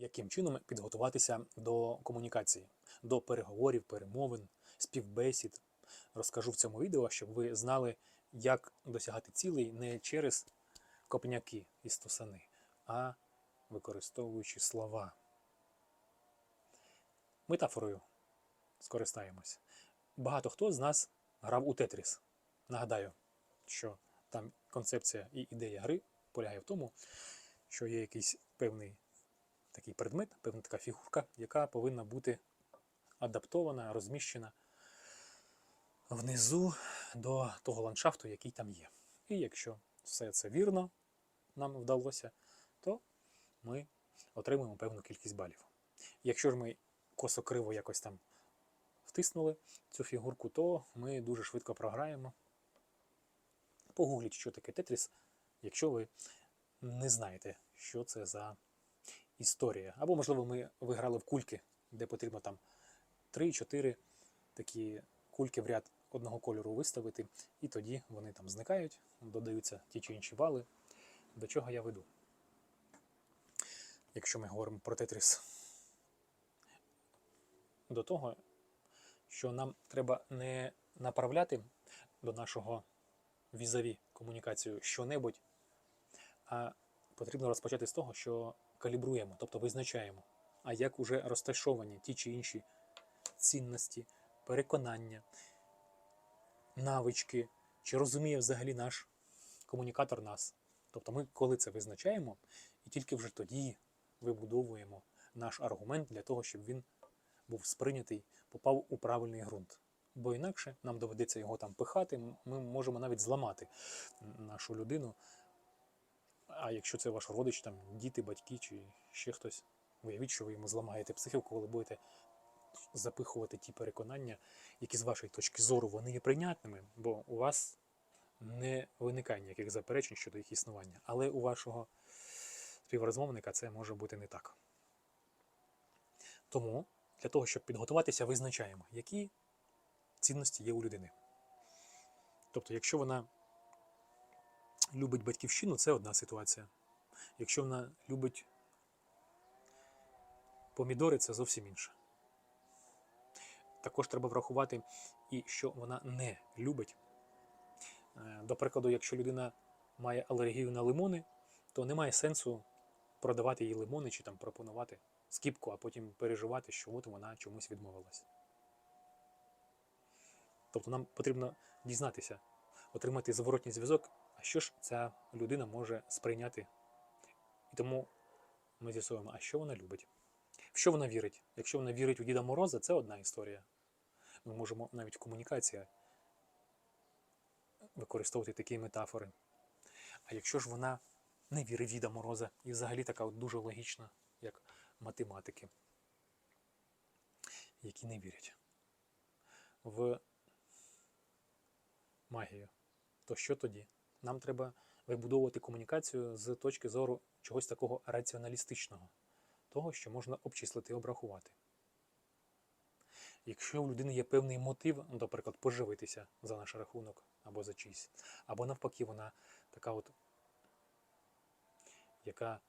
яким чином підготуватися до комунікації, до переговорів, перемовин, співбесід. Розкажу в цьому відео, щоб ви знали, як досягати цілей не через копняки і стосани, а використовуючи слова. Метафорою скористаємось. Багато хто з нас грав у Тетріс. Нагадаю, що там концепція і ідея гри полягає в тому, що є якийсь певний такий предмет, певна така фігурка, яка повинна бути адаптована, розміщена внизу до того ландшафту, який там є. І якщо все це вірно нам вдалося, то ми отримуємо певну кількість балів. Якщо ж ми косо-криво якось там втиснули цю фігурку, то ми дуже швидко програємо. Погугліть, що таке Тетріс, якщо ви не знаєте, що це за історія. Або, можливо, ми виграли в кульки, де потрібно там 3-4 такі кульки в ряд одного кольору виставити, і тоді вони там зникають, додаються ті чи інші бали. До чого я веду? Якщо ми говоримо про Тетріс, до того, що нам треба не направляти до нашого візаві комунікацію що-небудь, а потрібно розпочати з того, що калібруємо, тобто визначаємо, а як уже розташовані ті чи інші цінності, переконання, навички, чи розуміє взагалі наш комунікатор нас. Тобто ми, коли це визначаємо, і тільки вже тоді вибудовуємо наш аргумент для того, щоб він був сприйнятий, попав у правильний ґрунт. Бо інакше нам доведеться його там пихати, ми можемо навіть зламати нашу людину. А якщо це ваш родич, там діти, батьки чи ще хтось, уявіть, що ви йому зламаєте психіку, коли будете запихувати ті переконання, які з вашої точки зору вони є прийнятними, бо у вас не виникає ніяких заперечень щодо їх існування. Але у вашого співрозмовника це може бути не так. Тому для того, щоб підготуватися, визначаємо, які цінності є у людини. Тобто, якщо вона любить батьківщину, це одна ситуація. Якщо вона любить помідори, це зовсім інша. Також треба врахувати і що вона не любить. Е, До прикладу, якщо людина має алергію на лимони, то немає сенсу продавати їй лимони чи там пропонувати скіпку, а потім переживати, що от вона чомусь відмовилась. Тобто нам потрібно дізнатися, отримати зворотній зв'язок, а що ж ця людина може сприйняти. І тому ми з'ясуємо, а що вона любить, в що вона вірить. Якщо вона вірить у Діда Мороза, це одна історія. Ми можемо навіть в комунікації використовувати такі метафори. А якщо ж вона не вірить в Діда Мороза і взагалі така от дуже логічна, як математики, які не вірять в магію, то що тоді? Нам треба вибудовувати комунікацію з точки зору чогось такого раціоналістичного, того, що можна обчислити і обрахувати. Якщо у людини є певний мотив, ну, наприклад, поживитися за наш рахунок або за чийсь, або навпаки, вона така от, яка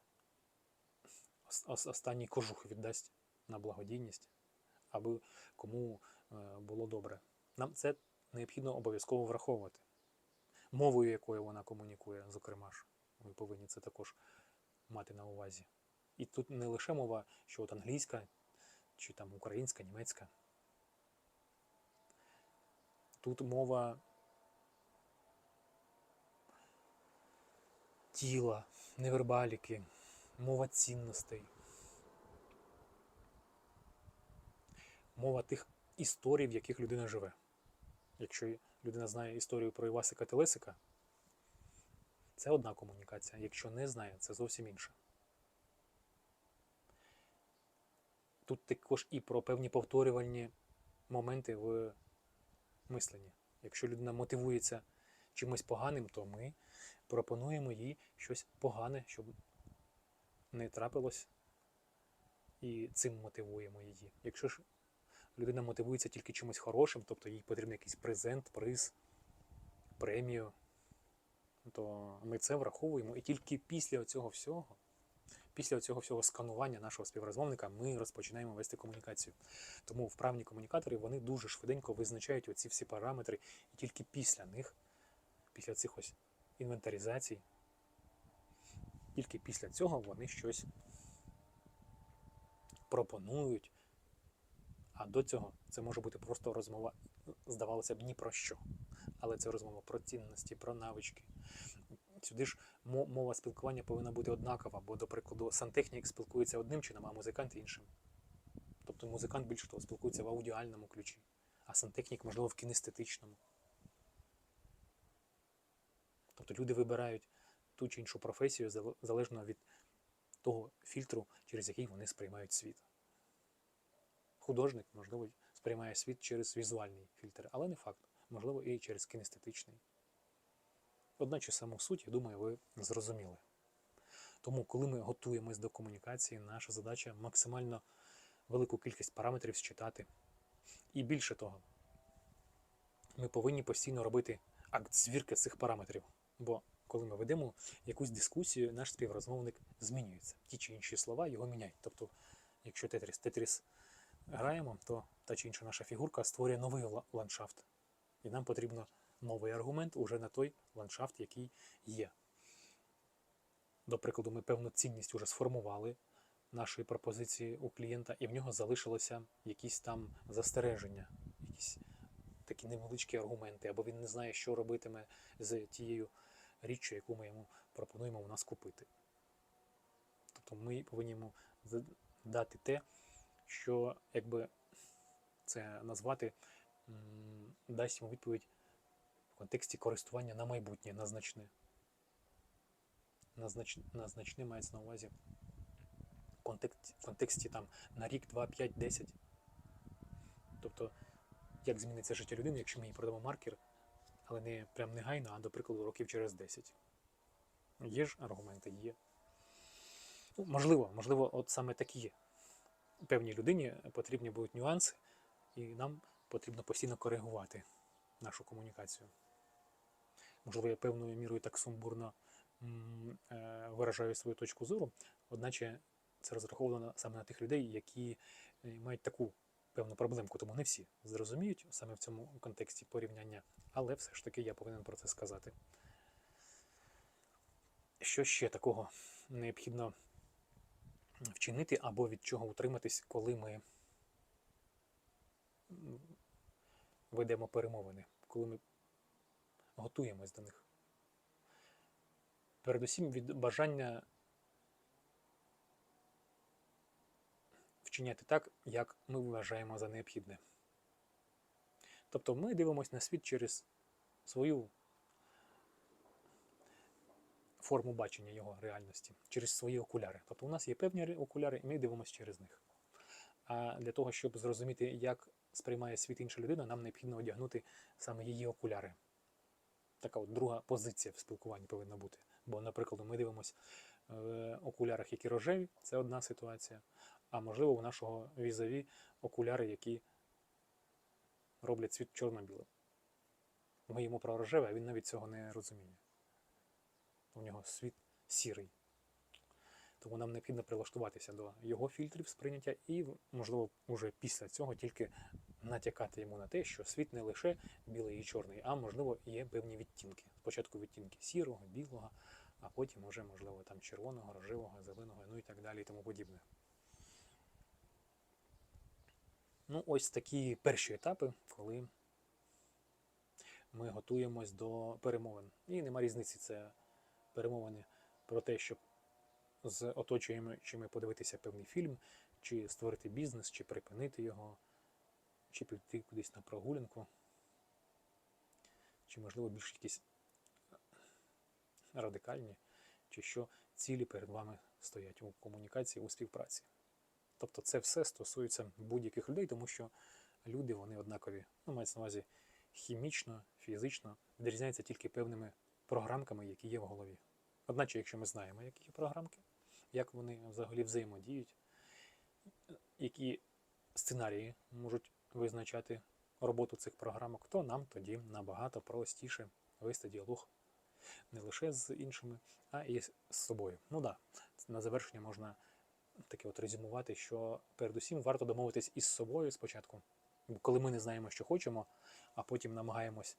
ос- ос- останній кожух віддасть на благодійність, аби кому е, було добре. Нам це необхідно обов'язково враховувати. Мовою, якою вона комунікує, зокрема ж, ми повинні це також мати на увазі. І тут не лише мова, що от англійська, чи там українська, німецька. Тут мова тіла, невербаліки, мова цінностей, мова тих історій, в яких людина живе. Якщо людина знає історію про Івасика Телесика, це одна комунікація. Якщо не знає, це зовсім інша. Тут також і про певні повторювальні моменти в мисленні. Якщо людина мотивується чимось поганим, то ми пропонуємо їй щось погане, щоб не трапилось, і цим мотивуємо її. Якщо ж людина мотивується тільки чимось хорошим, тобто їй потрібен якийсь презент, приз, премію, то ми це враховуємо. І тільки після цього всього, після цього всього сканування нашого співрозмовника ми розпочинаємо вести комунікацію. Тому вправні комунікатори вони дуже швиденько визначають оці всі параметри, і тільки після них, після цих ось інвентаризацій, тільки після цього вони щось пропонують. А до цього це може бути просто розмова, здавалося б, ні про що. Але це розмова про цінності, про навички. Сюди ж мова спілкування повинна бути однакова, бо, до прикладу, сантехнік спілкується одним чином, а музикант іншим. Тобто музикант більше того спілкується в аудіальному ключі, а сантехнік, можливо, в кінестетичному. Тобто люди вибирають ту чи іншу професію залежно від того фільтру, через який вони сприймають світ. Художник, можливо, сприймає світ через візуальний фільтр, але не факт. Можливо, і через кінестетичний. Одначе саму суть, я думаю, ви зрозуміли. Тому, коли ми готуємось до комунікації, наша задача максимально велику кількість параметрів считати. І більше того, ми повинні постійно робити акт звірки цих параметрів. Бо коли ми ведемо якусь дискусію, наш співрозмовник змінюється. Ті чи інші слова його міняють. Тобто, якщо тетріс тетріс граємо, то та чи інша наша фігурка створює новий ландшафт. І нам потрібно новий аргумент уже на той ландшафт, який є. До прикладу, ми певну цінність вже сформували нашої пропозиції у клієнта, і в нього залишилося якісь там застереження, якісь такі невеличкі аргументи, або він не знає, що робитиме з тією річчю, яку ми йому пропонуємо у нас купити. Тобто ми повинні йому дати те, що якби це назвати, дасть йому відповідь в контексті користування на майбутнє, на значне. На, знач... на значне мається на увазі в контексті, в контексті там на рік, 2, 5, 10. Тобто, як зміниться життя людини, якщо ми їй продамо маркер, але не прям негайно, а до прикладу, років через 10. Є ж аргументи, є. Ну, можливо, можливо, от саме такі певній людині потрібні будуть нюанси, і нам потрібно постійно коригувати нашу комунікацію. Можливо, я певною мірою так сумбурно е, виражаю свою точку зору, одначе це розраховано саме на тих людей, які е, мають таку певну проблемку, тому не всі зрозуміють саме в цьому контексті порівняння, але все ж таки я повинен про це сказати. Що ще такого необхідно вчинити або від чого утриматись, коли ми ведемо перемовини, коли ми готуємось до них? Передусім від бажання вчиняти так, як ми вважаємо за необхідне. Тобто ми дивимося на світ через свою форму бачення його реальності, через свої окуляри. Тобто у нас є певні окуляри, і ми дивимося через них. А для того, щоб зрозуміти, як сприймає світ інша людина, нам необхідно одягнути саме її окуляри. Така от друга позиція в спілкуванні повинна бути. Бо, наприклад, ми дивимося в окулярах, які рожеві, це одна ситуація. А можливо, у нашого візаві окуляри, які роблять світ чорно-білим. Ми йому про рожеве, а він навіть цього не розуміє. У нього світ сірий. Тому нам необхідно прилаштуватися до його фільтрів сприйняття і, можливо, уже після цього тільки натякати йому на те, що світ не лише білий і чорний, а можливо є певні відтінки. Спочатку відтінки сірого, білого, а потім уже, можливо, там червоного, рожевого, зеленого, ну і так далі і тому подібне. Ну, ось такі перші етапи, коли ми готуємось до перемовин. І нема різниці, це перемовини про те, щоб з оточуючими подивитися певний фільм, чи створити бізнес, чи припинити його, чи піти кудись на прогулянку, чи, можливо, більш якісь радикальні, чи що цілі перед вами стоять у комунікації, у співпраці. Тобто це все стосується будь-яких людей, тому що люди вони однакові. Ну, мається на увазі хімічно, фізично, відрізняються тільки певними програмками, які є в голові. Одначе, якщо ми знаємо, які є програмки, як вони взагалі взаємодіють, які сценарії можуть визначати роботу цих програмок, то нам тоді набагато простіше вести діалог не лише з іншими, а і з собою. Ну да, на завершення можна таке от резюмувати, що передусім варто домовитись із собою спочатку, коли ми не знаємо, що хочемо, а потім намагаємось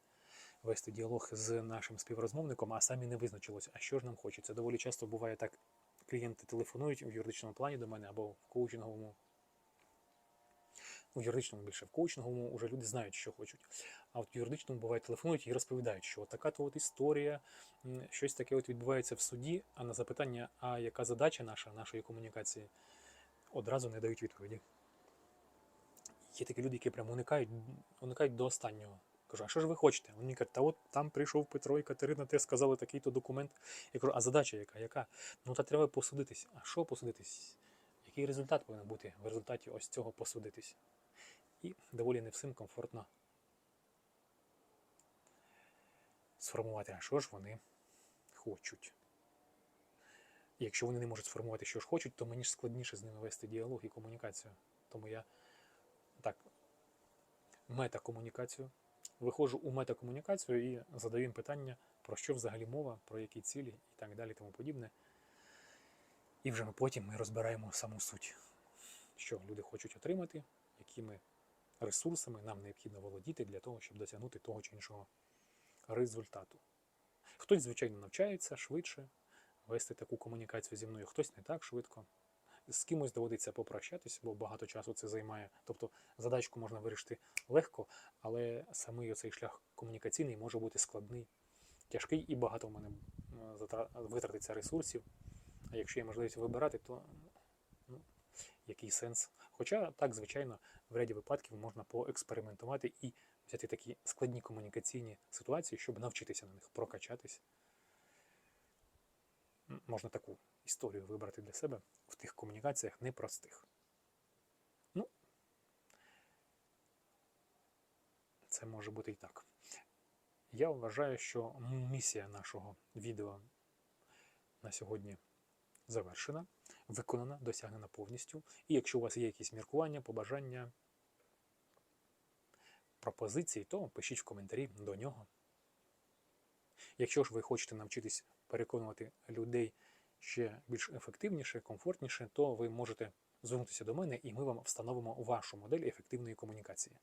вести діалог з нашим співрозмовником, а самі не визначилось, а що ж нам хочеться. Доволі часто буває так, клієнти телефонують у юридичному плані до мене або в коучинговому. У юридичному більше в коучинговому вже люди знають, що хочуть. А от в юридичному буває телефонують і розповідають, що така то от історія, щось таке от відбувається в суді, а на запитання, а яка задача наша, нашої комунікації, одразу не дають відповіді. Є такі люди, які прям уникають, уникають до останнього. Кажу, а що ж ви хочете? Вони кажуть, та от там прийшов Петро і Катерина, те сказали такий-то документ. Я кажу, а задача яка? Яка? Ну та треба посудитись. А що посудитись? Який результат повинен бути в результаті ось цього посудитись? І доволі не всім комфортно сформувати, а що ж вони хочуть. Якщо вони не можуть сформувати, що ж хочуть, то мені ж складніше з ними вести діалог і комунікацію. Тому я так, метакомунікацію. Виходжу у метакомунікацію і задаю їм питання, про що взагалі мова, про які цілі і так далі, тому подібне. І вже потім ми розбираємо саму суть, що люди хочуть отримати, якими ресурсами нам необхідно володіти для того, щоб досягнути того чи іншого результату. Хтось, звичайно, навчається швидше вести таку комунікацію зі мною, хтось не так швидко. З кимось доводиться попрощатись, бо багато часу це займає. Тобто задачку можна вирішити легко, але самий оцей шлях комунікаційний може бути складний, тяжкий і багато в мене витратиться ресурсів. А якщо є можливість вибирати, то ну, який сенс? Хоча так, звичайно, в ряді випадків можна поекспериментувати і взяти такі складні комунікаційні ситуації, щоб навчитися на них, прокачатись. Можна таку історію вибрати для себе в тих комунікаціях непростих. Ну, це може бути і так. Я вважаю, що місія нашого відео на сьогодні завершена, виконана, досягнена повністю. І якщо у вас є якісь міркування, побажання, пропозиції, то пишіть в коментарі до нього. Якщо ж ви хочете навчитись переконувати людей ще більш ефективніше, комфортніше, то ви можете звернутися до мене і ми вам встановимо вашу модель ефективної комунікації.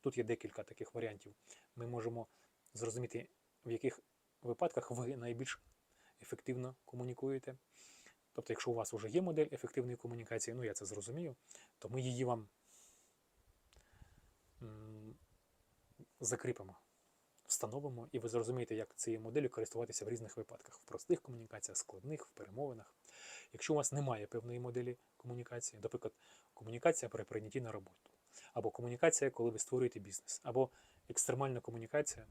Тут є декілька таких варіантів. Ми можемо зрозуміти, в яких випадках ви найбільш ефективно комунікуєте. Тобто, якщо у вас вже є модель ефективної комунікації, ну я це зрозумію, то ми її вам закріпимо, встановимо, і ви зрозумієте, як цією моделлю користуватися в різних випадках: в простих комунікаціях, складних, в перемовинах. Якщо у вас немає певної моделі комунікації, наприклад, комунікація при прийнятті на роботу, або комунікація, коли ви створюєте бізнес, або екстремальна комунікація,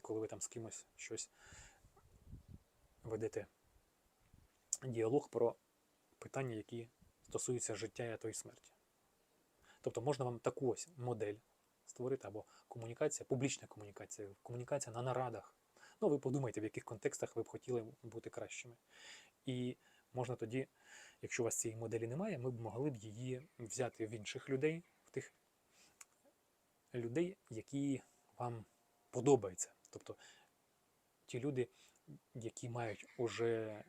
коли ви там з кимось щось ведете діалог про питання, які стосуються життя і а й смерті. Тобто можна вам таку ось модель створити, або комунікація, публічна комунікація, комунікація на нарадах. Ну, ви подумайте, в яких контекстах ви б хотіли бути кращими. І можна тоді, якщо у вас цієї моделі немає, ми б могли б її взяти в інших людей, в тих людей, які вам подобаються. Тобто ті люди, які мають уже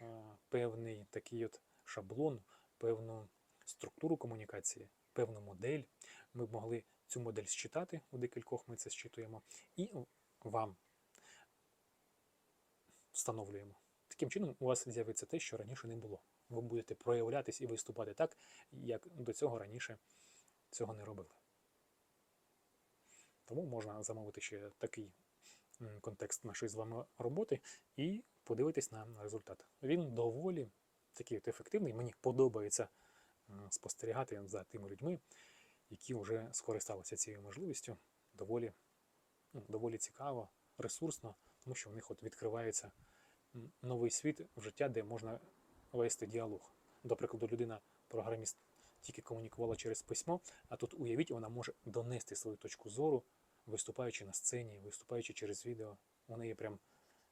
е, певний такий от шаблон, певну структуру комунікації, певну модель. Ми б могли цю модель считати, у декількох ми це считуємо, і вам встановлюємо. Таким чином, у вас з'явиться те, що раніше не було. Ви будете проявлятись і виступати так, як до цього раніше цього не робили. Тому можна замовити ще такий контекст нашої з вами роботи і подивитись на результат. Він доволі такий от ефективний. Мені подобається спостерігати за тими людьми, які вже скористалися цією можливістю. Доволі, ну, доволі цікаво, ресурсно, тому що в них от відкривається новий світ в життя, де можна вести діалог. До прикладу, людина, програміст, тільки комунікувала через письмо, а тут уявіть, вона може донести свою точку зору, виступаючи на сцені, виступаючи через відео. У неї прям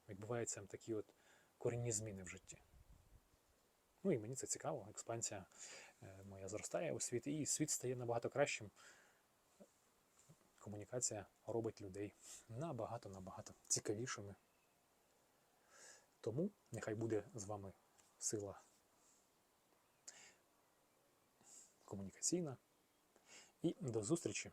відбуваються такі от корінні зміни в житті. Ну і мені це цікаво, експансія моя зростає у світ, і світ стає набагато кращим. Комунікація робить людей набагато-набагато цікавішими. Тому нехай буде з вами сила комунікаційна. І до зустрічі